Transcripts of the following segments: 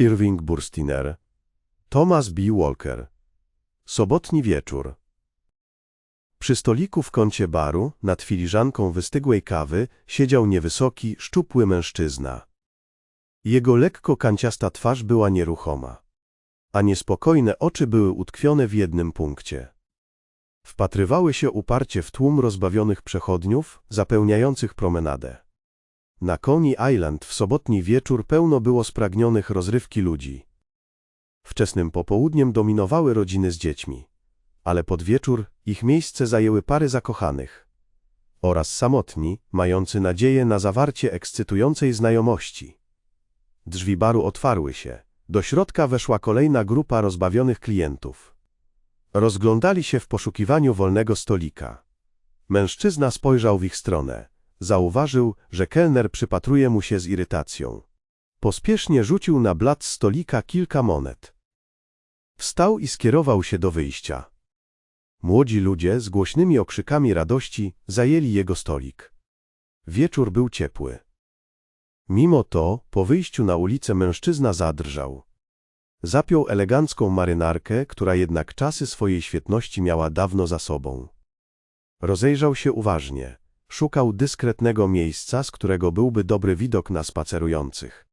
Irving Burstiner, Thomas B. Walker. Sobotni wieczór. Przy stoliku w kącie baru, nad filiżanką wystygłej kawy, siedział niewysoki, szczupły mężczyzna. Jego lekko kanciasta twarz była nieruchoma, a niespokojne oczy były utkwione w jednym punkcie. Wpatrywały się uparcie w tłum rozbawionych przechodniów, zapełniających promenadę. Na Coney Island w sobotni wieczór pełno było spragnionych rozrywki ludzi. Wczesnym popołudniem dominowały rodziny z dziećmi, ale pod wieczór ich miejsce zajęły pary zakochanych oraz samotni, mający nadzieję na zawarcie ekscytującej znajomości. Drzwi baru otwarły się. Do środka weszła kolejna grupa rozbawionych klientów. Rozglądali się w poszukiwaniu wolnego stolika. Mężczyzna spojrzał w ich stronę. Zauważył, że kelner przypatruje mu się z irytacją. Pospiesznie rzucił na blat stolika kilka monet. Wstał i skierował się do wyjścia. Młodzi ludzie z głośnymi okrzykami radości zajęli jego stolik. Wieczór był ciepły. Mimo to, po wyjściu na ulicę mężczyzna zadrżał. Zapiął elegancką marynarkę, która jednak czasy swojej świetności miała dawno za sobą. Rozejrzał się uważnie. Szukał dyskretnego miejsca, z którego byłby dobry widok na spacerujących.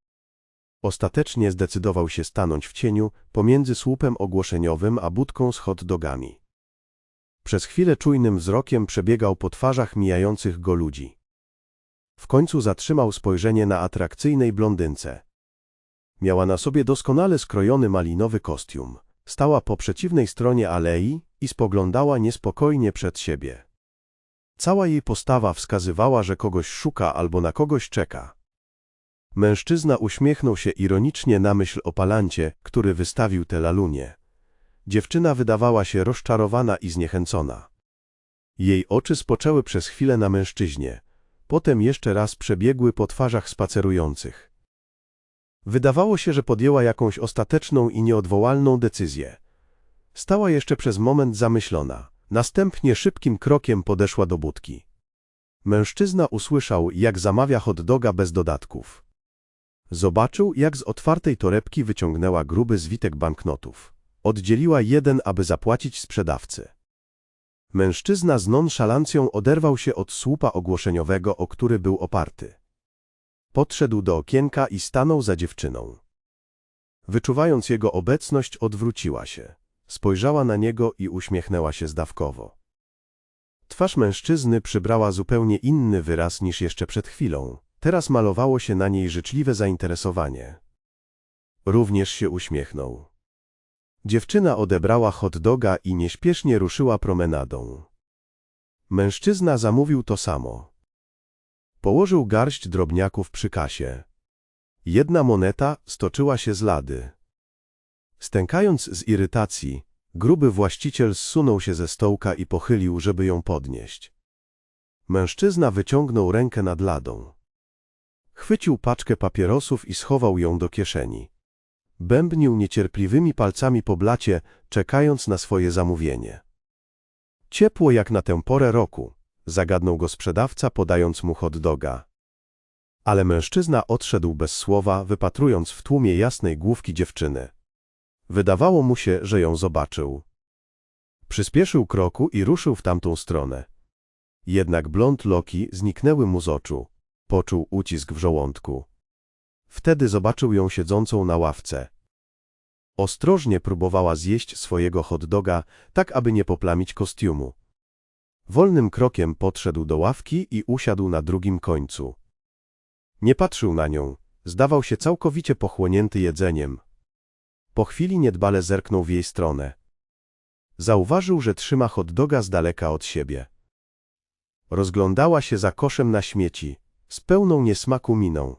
Ostatecznie zdecydował się stanąć w cieniu pomiędzy słupem ogłoszeniowym a budką z hot dogami. Przez chwilę czujnym wzrokiem przebiegał po twarzach mijających go ludzi. W końcu zatrzymał spojrzenie na atrakcyjnej blondynce. Miała na sobie doskonale skrojony malinowy kostium. Stała po przeciwnej stronie alei i spoglądała niespokojnie przed siebie. Cała jej postawa wskazywała, że kogoś szuka albo na kogoś czeka. Mężczyzna uśmiechnął się ironicznie na myśl o palancie, który wystawił tę lalunię. Dziewczyna wydawała się rozczarowana i zniechęcona. Jej oczy spoczęły przez chwilę na mężczyźnie, potem jeszcze raz przebiegły po twarzach spacerujących. Wydawało się, że podjęła jakąś ostateczną i nieodwołalną decyzję. Stała jeszcze przez moment zamyślona, następnie szybkim krokiem podeszła do budki. Mężczyzna usłyszał, jak zamawia hot doga bez dodatków. Zobaczył, jak z otwartej torebki wyciągnęła gruby zwitek banknotów. Oddzieliła jeden, aby zapłacić sprzedawcy. Mężczyzna z nonszalancją oderwał się od słupa ogłoszeniowego, o który był oparty. Podszedł do okienka i stanął za dziewczyną. Wyczuwając jego obecność, odwróciła się. Spojrzała na niego i uśmiechnęła się zdawkowo. Twarz mężczyzny przybrała zupełnie inny wyraz niż jeszcze przed chwilą. Teraz malowało się na niej życzliwe zainteresowanie. Również się uśmiechnął. Dziewczyna odebrała hot doga i nieśpiesznie ruszyła promenadą. Mężczyzna zamówił to samo. Położył garść drobniaków przy kasie. Jedna moneta stoczyła się z lady. Stękając z irytacji, gruby właściciel zsunął się ze stołka i pochylił, żeby ją podnieść. Mężczyzna wyciągnął rękę nad ladą. Chwycił paczkę papierosów i schował ją do kieszeni. Bębnił niecierpliwymi palcami po blacie, czekając na swoje zamówienie. Ciepło jak na tę porę roku, zagadnął go sprzedawca, podając mu hot doga. Ale mężczyzna odszedł bez słowa, wypatrując w tłumie jasnej główki dziewczyny. Wydawało mu się, że ją zobaczył. Przyspieszył kroku i ruszył w tamtą stronę. Jednak blond loki zniknęły mu z oczu. Poczuł ucisk w żołądku. Wtedy zobaczył ją siedzącą na ławce. Ostrożnie próbowała zjeść swojego hot doga, tak aby nie poplamić kostiumu. Wolnym krokiem podszedł do ławki i usiadł na drugim końcu. Nie patrzył na nią, zdawał się całkowicie pochłonięty jedzeniem. Po chwili niedbale zerknął w jej stronę. Zauważył, że trzyma hot doga z daleka od siebie. Rozglądała się za koszem na śmieci, z pełną niesmaku miną.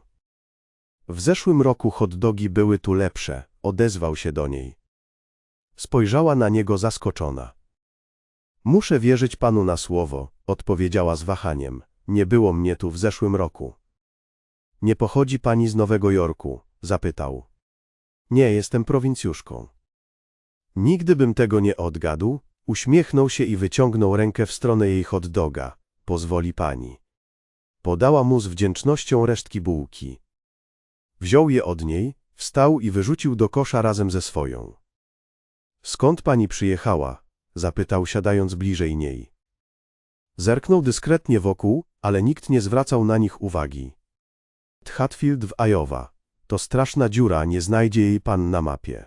W zeszłym roku hot dogi były tu lepsze, odezwał się do niej. Spojrzała na niego zaskoczona. Muszę wierzyć panu na słowo, odpowiedziała z wahaniem. Nie było mnie tu w zeszłym roku. Nie pochodzi pani z Nowego Jorku? zapytał. Nie, jestem prowincjuszką. Nigdy bym tego nie odgadł, uśmiechnął się i wyciągnął rękę w stronę jej hot doga. Pozwoli pani. Podała mu z wdzięcznością resztki bułki. Wziął je od niej, Wstał i wyrzucił do kosza razem ze swoją. Skąd pani przyjechała? zapytał, siadając bliżej niej. Zerknął dyskretnie wokół, ale nikt nie zwracał na nich uwagi. Hatfield w Iowa. To straszna dziura, nie znajdzie jej pan na mapie.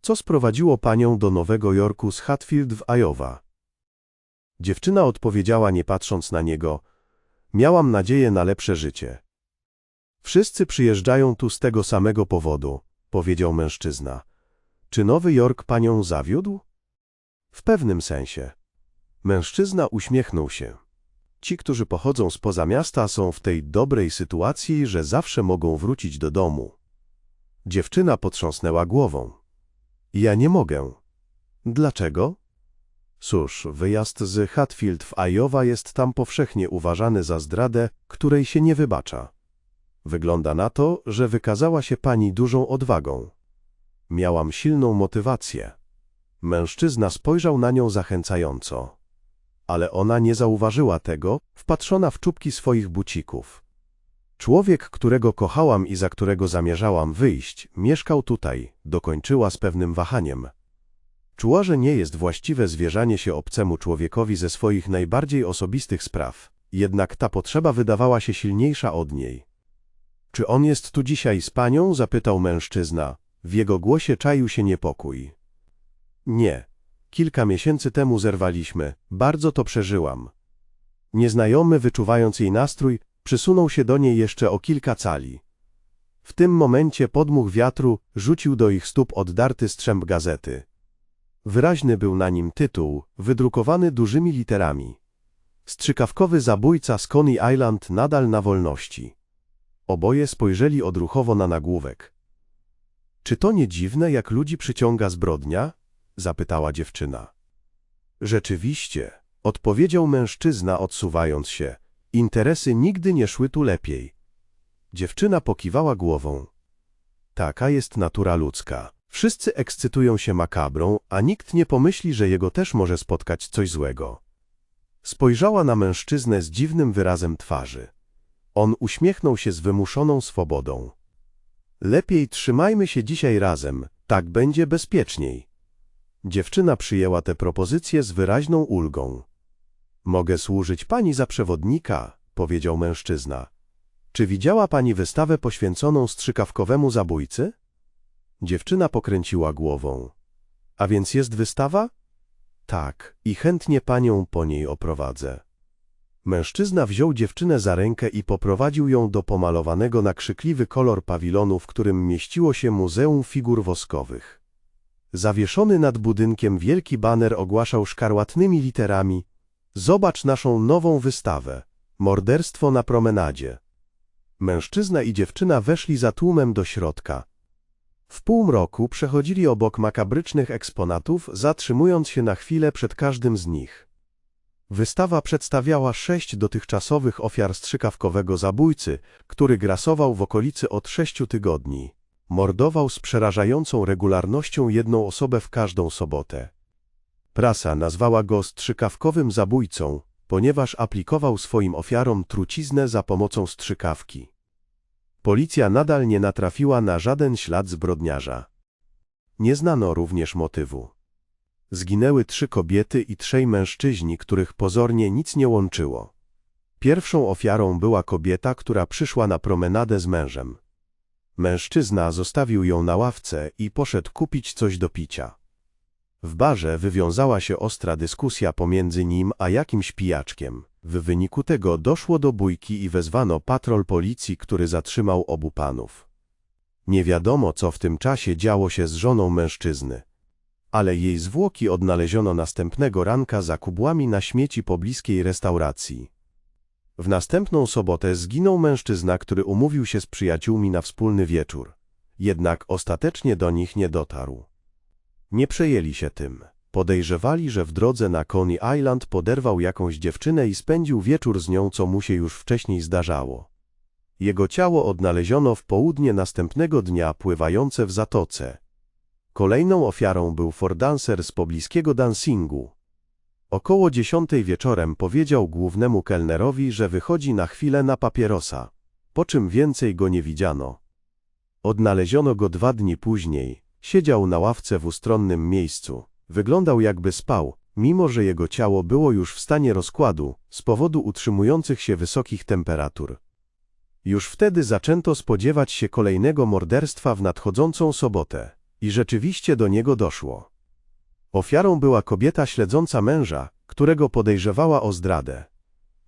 Co sprowadziło panią do Nowego Jorku z Hatfield w Iowa? Dziewczyna odpowiedziała, nie patrząc na niego: Miałam nadzieję na lepsze życie. Wszyscy przyjeżdżają tu z tego samego powodu, powiedział mężczyzna. Czy Nowy Jork panią zawiódł? W pewnym sensie. Mężczyzna uśmiechnął się. Ci, którzy pochodzą spoza miasta, są w tej dobrej sytuacji, że zawsze mogą wrócić do domu. Dziewczyna potrząsnęła głową. Ja nie mogę. Dlaczego? Cóż, wyjazd z Hatfield w Iowa jest tam powszechnie uważany za zdradę, której się nie wybacza. Wygląda na to, że wykazała się pani dużą odwagą. Miałam silną motywację. Mężczyzna spojrzał na nią zachęcająco. Ale ona nie zauważyła tego, wpatrzona w czubki swoich bucików. Człowiek, którego kochałam i za którego zamierzałam wyjść, mieszkał tutaj, dokończyła z pewnym wahaniem. Czuła, że nie jest właściwe zwierzanie się obcemu człowiekowi ze swoich najbardziej osobistych spraw, jednak ta potrzeba wydawała się silniejsza od niej. Czy on jest tu dzisiaj z panią? zapytał mężczyzna. W jego głosie czaił się niepokój. Nie. Kilka miesięcy temu zerwaliśmy. Bardzo to przeżyłam. Nieznajomy, wyczuwając jej nastrój, przysunął się do niej jeszcze o kilka cali. W tym momencie podmuch wiatru rzucił do ich stóp oddarty strzęp gazety. Wyraźny był na nim tytuł, wydrukowany dużymi literami. Strzykawkowy zabójca z Coney Island nadal na wolności. Oboje spojrzeli odruchowo na nagłówek. Czy to nie dziwne, jak ludzi przyciąga zbrodnia? Zapytała dziewczyna. Rzeczywiście, odpowiedział mężczyzna, odsuwając się. Interesy nigdy nie szły tu lepiej. Dziewczyna pokiwała głową. Taka jest natura ludzka. Wszyscy ekscytują się makabrą, a nikt nie pomyśli, że jego też może spotkać coś złego. Spojrzała na mężczyznę z dziwnym wyrazem twarzy. On uśmiechnął się z wymuszoną swobodą. Lepiej trzymajmy się dzisiaj razem, tak będzie bezpieczniej. Dziewczyna przyjęła tę propozycję z wyraźną ulgą. Mogę służyć pani za przewodnika, powiedział mężczyzna. Czy widziała pani wystawę poświęconą strzykawkowemu zabójcy? Dziewczyna pokręciła głową. A więc jest wystawa? Tak, i chętnie panią po niej oprowadzę. Mężczyzna wziął dziewczynę za rękę i poprowadził ją do pomalowanego na krzykliwy kolor pawilonu, w którym mieściło się Muzeum Figur Woskowych. Zawieszony nad budynkiem wielki baner ogłaszał szkarłatnymi literami Zobacz naszą nową wystawę. Morderstwo na promenadzie. Mężczyzna i dziewczyna weszli za tłumem do środka. W półmroku przechodzili obok makabrycznych eksponatów, zatrzymując się na chwilę przed każdym z nich. Wystawa przedstawiała sześć dotychczasowych ofiar strzykawkowego zabójcy, który grasował w okolicy od sześciu tygodni. Mordował z przerażającą regularnością jedną osobę w każdą sobotę. Prasa nazwała go strzykawkowym zabójcą, ponieważ aplikował swoim ofiarom truciznę za pomocą strzykawki. Policja nadal nie natrafiła na żaden ślad zbrodniarza. Nie znano również motywu. Zginęły trzy kobiety i trzej mężczyźni, których pozornie nic nie łączyło. Pierwszą ofiarą była kobieta, która przyszła na promenadę z mężem. Mężczyzna zostawił ją na ławce i poszedł kupić coś do picia. W barze wywiązała się ostra dyskusja pomiędzy nim a jakimś pijaczkiem. W wyniku tego doszło do bójki i wezwano patrol policji, który zatrzymał obu panów. Nie wiadomo, co w tym czasie działo się z żoną mężczyzny. Ale jej zwłoki odnaleziono następnego ranka za kubłami na śmieci pobliskiej restauracji. W następną sobotę zginął mężczyzna, który umówił się z przyjaciółmi na wspólny wieczór. Jednak ostatecznie do nich nie dotarł. Nie przejęli się tym. Podejrzewali, że w drodze na Coney Island poderwał jakąś dziewczynę i spędził wieczór z nią, co mu się już wcześniej zdarzało. Jego ciało odnaleziono w południe następnego dnia pływające w zatoce. Kolejną ofiarą był fordancer z pobliskiego dancingu. Około dziesiątej wieczorem powiedział głównemu kelnerowi, że wychodzi na chwilę na papierosa, po czym więcej go nie widziano. Odnaleziono go dwa dni później. Siedział na ławce w ustronnym miejscu. Wyglądał jakby spał, mimo że jego ciało było już w stanie rozkładu z powodu utrzymujących się wysokich temperatur. Już wtedy zaczęto spodziewać się kolejnego morderstwa w nadchodzącą sobotę. I rzeczywiście do niego doszło. Ofiarą była kobieta śledząca męża, którego podejrzewała o zdradę.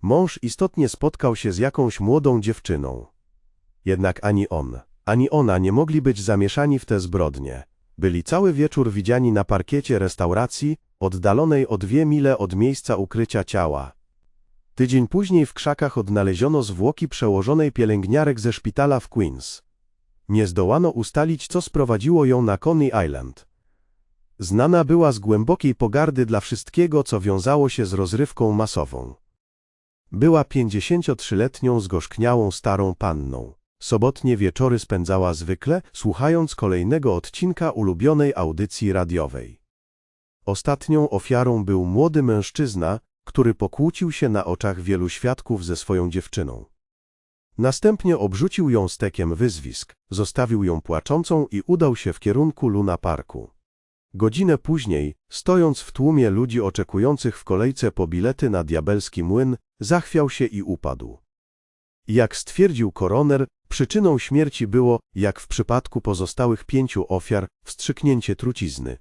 Mąż istotnie spotkał się z jakąś młodą dziewczyną. Jednak ani on, ani ona nie mogli być zamieszani w te zbrodnie. Byli cały wieczór widziani na parkiecie restauracji, oddalonej o dwie mile od miejsca ukrycia ciała. Tydzień później w krzakach odnaleziono zwłoki przełożonej pielęgniarek ze szpitala w Queens. Nie zdołano ustalić, co sprowadziło ją na Coney Island. Znana była z głębokiej pogardy dla wszystkiego, co wiązało się z rozrywką masową. Była 53-letnią zgorzkniałą starą panną. Sobotnie wieczory spędzała zwykle, słuchając kolejnego odcinka ulubionej audycji radiowej. Ostatnią ofiarą był młody mężczyzna, który pokłócił się na oczach wielu świadków ze swoją dziewczyną. Następnie obrzucił ją stekiem wyzwisk, zostawił ją płaczącą i udał się w kierunku Luna Parku. Godzinę później, stojąc w tłumie ludzi oczekujących w kolejce po bilety na diabelski młyn, zachwiał się i upadł. Jak stwierdził koroner, przyczyną śmierci było, jak w przypadku pozostałych pięciu ofiar, wstrzyknięcie trucizny.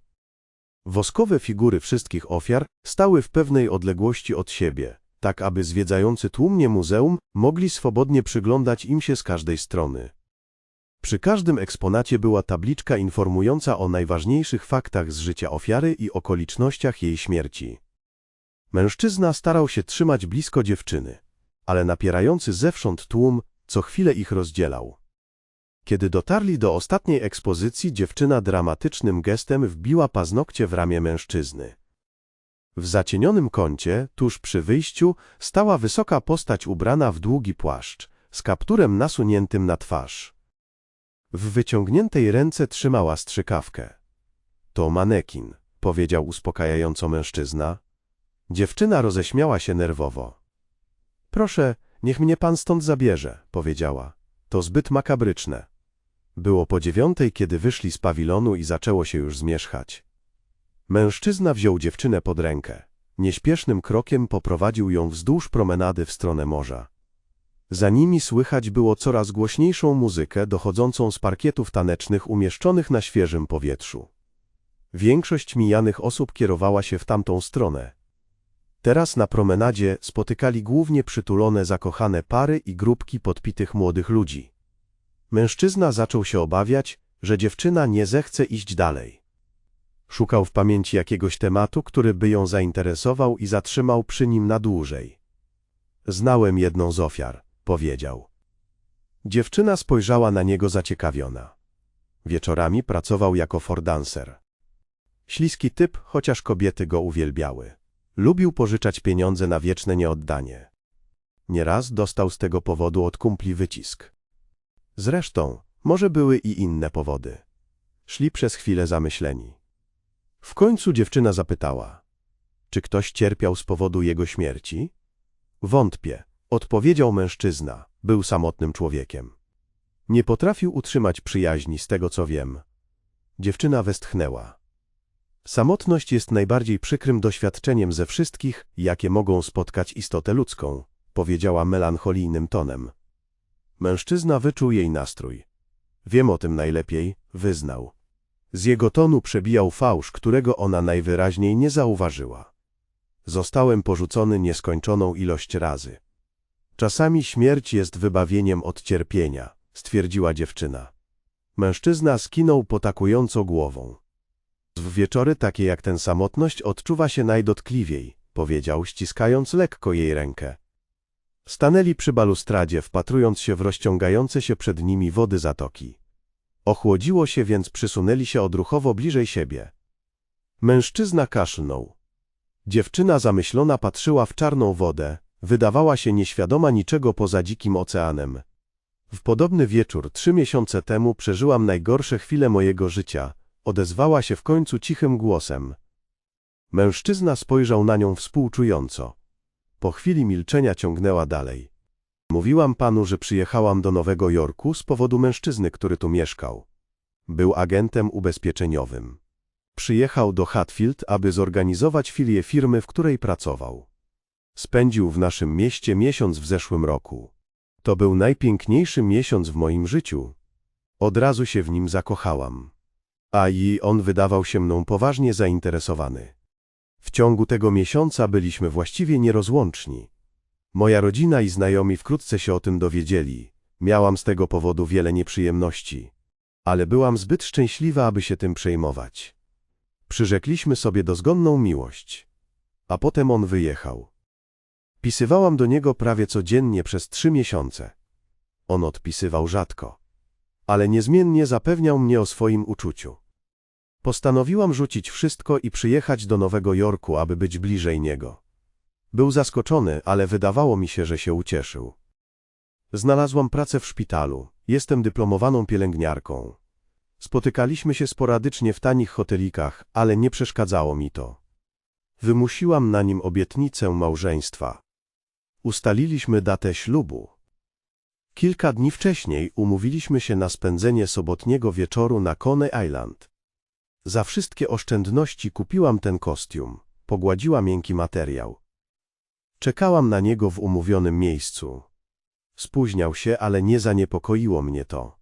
Woskowe figury wszystkich ofiar stały w pewnej odległości od siebie, tak aby zwiedzający tłumnie muzeum mogli swobodnie przyglądać im się z każdej strony. Przy każdym eksponacie była tabliczka informująca o najważniejszych faktach z życia ofiary i okolicznościach jej śmierci. Mężczyzna starał się trzymać blisko dziewczyny, ale napierający zewsząd tłum co chwilę ich rozdzielał. Kiedy dotarli do ostatniej ekspozycji, dziewczyna dramatycznym gestem wbiła paznokcie w ramię mężczyzny. W zacienionym kącie, tuż przy wyjściu, stała wysoka postać ubrana w długi płaszcz, z kapturem nasuniętym na twarz. W wyciągniętej ręce trzymała strzykawkę. To manekin, powiedział uspokajająco mężczyzna. Dziewczyna roześmiała się nerwowo. Proszę, niech mnie pan stąd zabierze, powiedziała. To zbyt makabryczne. Było po dziewiątej, kiedy wyszli z pawilonu i zaczęło się już zmierzchać. Mężczyzna wziął dziewczynę pod rękę. Nieśpiesznym krokiem poprowadził ją wzdłuż promenady w stronę morza. Za nimi słychać było coraz głośniejszą muzykę dochodzącą z parkietów tanecznych umieszczonych na świeżym powietrzu. Większość mijanych osób kierowała się w tamtą stronę. Teraz na promenadzie spotykali głównie przytulone zakochane pary i grupki podpitych młodych ludzi. Mężczyzna zaczął się obawiać, że dziewczyna nie zechce iść dalej. Szukał w pamięci jakiegoś tematu, który by ją zainteresował i zatrzymał przy nim na dłużej. Znałem jedną z ofiar, powiedział. Dziewczyna spojrzała na niego zaciekawiona. Wieczorami pracował jako fordancer. Śliski typ, chociaż kobiety go uwielbiały. Lubił pożyczać pieniądze na wieczne nieoddanie. Nieraz dostał z tego powodu od kumpli wycisk. Zresztą, może były i inne powody. Szli przez chwilę zamyśleni. W końcu dziewczyna zapytała, czy ktoś cierpiał z powodu jego śmierci? Wątpię, odpowiedział mężczyzna, był samotnym człowiekiem. Nie potrafił utrzymać przyjaźni z tego co wiem. Dziewczyna westchnęła. Samotność jest najbardziej przykrym doświadczeniem ze wszystkich, jakie mogą spotkać istotę ludzką, powiedziała melancholijnym tonem. Mężczyzna wyczuł jej nastrój. Wiem o tym najlepiej, wyznał. Z jego tonu przebijał fałsz, którego ona najwyraźniej nie zauważyła. Zostałem porzucony nieskończoną ilość razy. Czasami śmierć jest wybawieniem od cierpienia, stwierdziła dziewczyna. Mężczyzna skinął potakująco głową. W wieczory takie jak ten samotność odczuwa się najdotkliwiej, powiedział, ściskając lekko jej rękę. Stanęli przy balustradzie, wpatrując się w rozciągające się przed nimi wody zatoki. Ochłodziło się, więc przysunęli się odruchowo bliżej siebie. Mężczyzna kaszlnął. Dziewczyna zamyślona patrzyła w czarną wodę, wydawała się nieświadoma niczego poza dzikim oceanem. W podobny wieczór trzy miesiące temu przeżyłam najgorsze chwile mojego życia, odezwała się w końcu cichym głosem. Mężczyzna spojrzał na nią współczująco. Po chwili milczenia ciągnęła dalej. Mówiłam panu, że przyjechałam do Nowego Jorku z powodu mężczyzny, który tu mieszkał. Był agentem ubezpieczeniowym. Przyjechał do Hatfield, aby zorganizować filię firmy, w której pracował. Spędził w naszym mieście miesiąc w zeszłym roku. To był najpiękniejszy miesiąc w moim życiu. Od razu się w nim zakochałam. A i on wydawał się mną poważnie zainteresowany. W ciągu tego miesiąca byliśmy właściwie nierozłączni. Moja rodzina i znajomi wkrótce się o tym dowiedzieli. Miałam z tego powodu wiele nieprzyjemności. Ale byłam zbyt szczęśliwa, aby się tym przejmować. Przyrzekliśmy sobie dozgonną miłość. A potem on wyjechał. Pisywałam do niego prawie codziennie przez trzy miesiące. On odpisywał rzadko. Ale niezmiennie zapewniał mnie o swoim uczuciu. Postanowiłam rzucić wszystko i przyjechać do Nowego Jorku, aby być bliżej niego. Był zaskoczony, ale wydawało mi się, że się ucieszył. Znalazłam pracę w szpitalu. Jestem dyplomowaną pielęgniarką. Spotykaliśmy się sporadycznie w tanich hotelikach, ale nie przeszkadzało mi to. Wymusiłam na nim obietnicę małżeństwa. Ustaliliśmy datę ślubu. Kilka dni wcześniej umówiliśmy się na spędzenie sobotniego wieczoru na Coney Island. Za wszystkie oszczędności kupiłam ten kostium. Pogładziła miękki materiał. Czekałam na niego w umówionym miejscu. Spóźniał się, ale nie zaniepokoiło mnie to.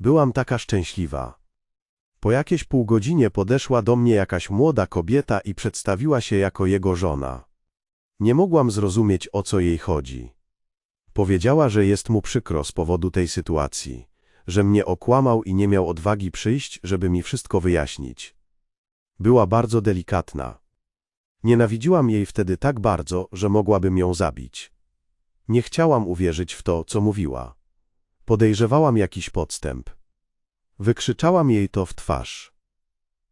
Byłam taka szczęśliwa. Po jakieś pół godzinie podeszła do mnie jakaś młoda kobieta i przedstawiła się jako jego żona. Nie mogłam zrozumieć, o co jej chodzi. Powiedziała, że jest mu przykro z powodu tej sytuacji, że mnie okłamał i nie miał odwagi przyjść, żeby mi wszystko wyjaśnić. Była bardzo delikatna. Nienawidziłam jej wtedy tak bardzo, że mogłabym ją zabić. Nie chciałam uwierzyć w to, co mówiła. Podejrzewałam jakiś podstęp. Wykrzyczałam jej to w twarz.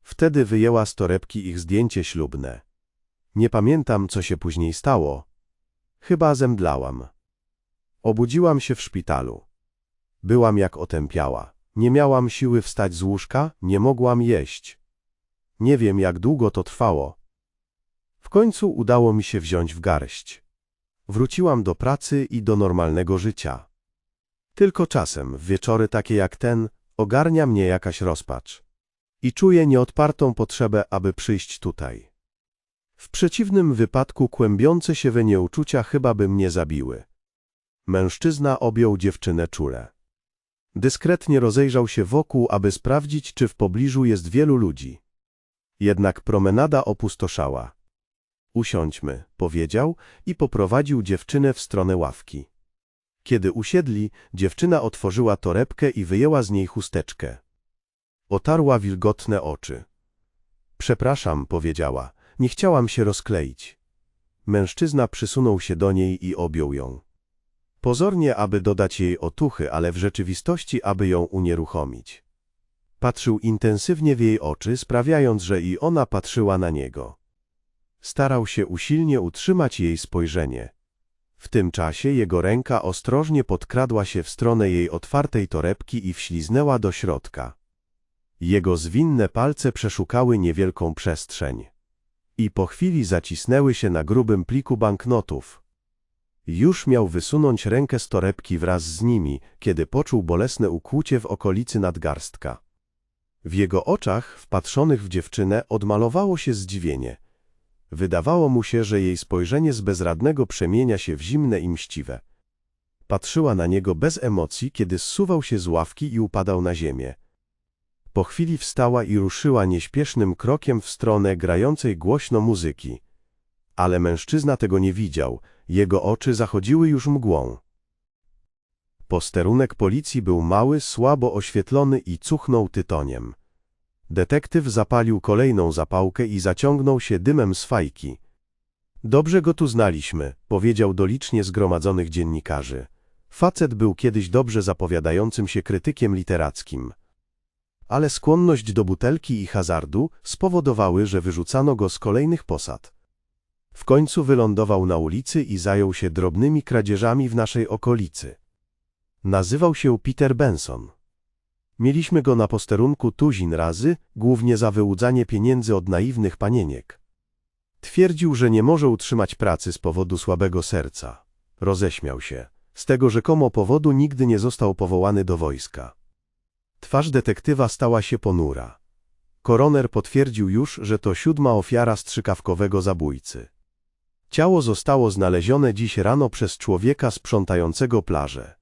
Wtedy wyjęła z torebki ich zdjęcie ślubne. Nie pamiętam, co się później stało. Chyba zemdlałam. Obudziłam się w szpitalu. Byłam jak otępiała. Nie miałam siły wstać z łóżka, nie mogłam jeść. Nie wiem, jak długo to trwało. W końcu udało mi się wziąć w garść. Wróciłam do pracy i do normalnego życia. Tylko czasem, w wieczory takie jak ten, ogarnia mnie jakaś rozpacz. I czuję nieodpartą potrzebę, aby przyjść tutaj. W przeciwnym wypadku kłębiące się we mnie uczucia chyba by mnie zabiły. Mężczyzna objął dziewczynę czule. Dyskretnie rozejrzał się wokół, aby sprawdzić, czy w pobliżu jest wielu ludzi. Jednak promenada opustoszała. Usiądźmy, powiedział i poprowadził dziewczynę w stronę ławki. Kiedy usiedli, dziewczyna otworzyła torebkę i wyjęła z niej chusteczkę. Otarła wilgotne oczy. Przepraszam, powiedziała, nie chciałam się rozkleić. Mężczyzna przysunął się do niej i objął ją. Pozornie, aby dodać jej otuchy, ale w rzeczywistości, aby ją unieruchomić. Patrzył intensywnie w jej oczy, sprawiając, że i ona patrzyła na niego. Starał się usilnie utrzymać jej spojrzenie. W tym czasie jego ręka ostrożnie podkradła się w stronę jej otwartej torebki i wśliznęła do środka. Jego zwinne palce przeszukały niewielką przestrzeń. I po chwili zacisnęły się na grubym pliku banknotów. Już miał wysunąć rękę z torebki wraz z nimi, kiedy poczuł bolesne ukłucie w okolicy nadgarstka. W jego oczach, wpatrzonych w dziewczynę, odmalowało się zdziwienie. Wydawało mu się, że jej spojrzenie z bezradnego przemienia się w zimne i mściwe. Patrzyła na niego bez emocji, kiedy zsuwał się z ławki i upadał na ziemię. Po chwili wstała i ruszyła nieśpiesznym krokiem w stronę grającej głośno muzyki. Ale mężczyzna tego nie widział, jego oczy zachodziły już mgłą. Posterunek policji był mały, słabo oświetlony i cuchnął tytoniem. Detektyw zapalił kolejną zapałkę i zaciągnął się dymem z fajki. Dobrze go tu znaliśmy, powiedział do licznie zgromadzonych dziennikarzy. Facet był kiedyś dobrze zapowiadającym się krytykiem literackim. Ale skłonność do butelki i hazardu spowodowały, że wyrzucano go z kolejnych posad. W końcu wylądował na ulicy i zajął się drobnymi kradzieżami w naszej okolicy. Nazywał się Peter Benson. Mieliśmy go na posterunku tuzin razy, głównie za wyłudzanie pieniędzy od naiwnych panieniek. Twierdził, że nie może utrzymać pracy z powodu słabego serca. Roześmiał się. Z tego rzekomo powodu nigdy nie został powołany do wojska. Twarz detektywa stała się ponura. Koroner potwierdził już, że to siódma ofiara strzykawkowego zabójcy. Ciało zostało znalezione dziś rano przez człowieka sprzątającego plażę.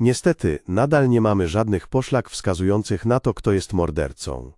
Niestety, nadal nie mamy żadnych poszlak wskazujących na to, kto jest mordercą.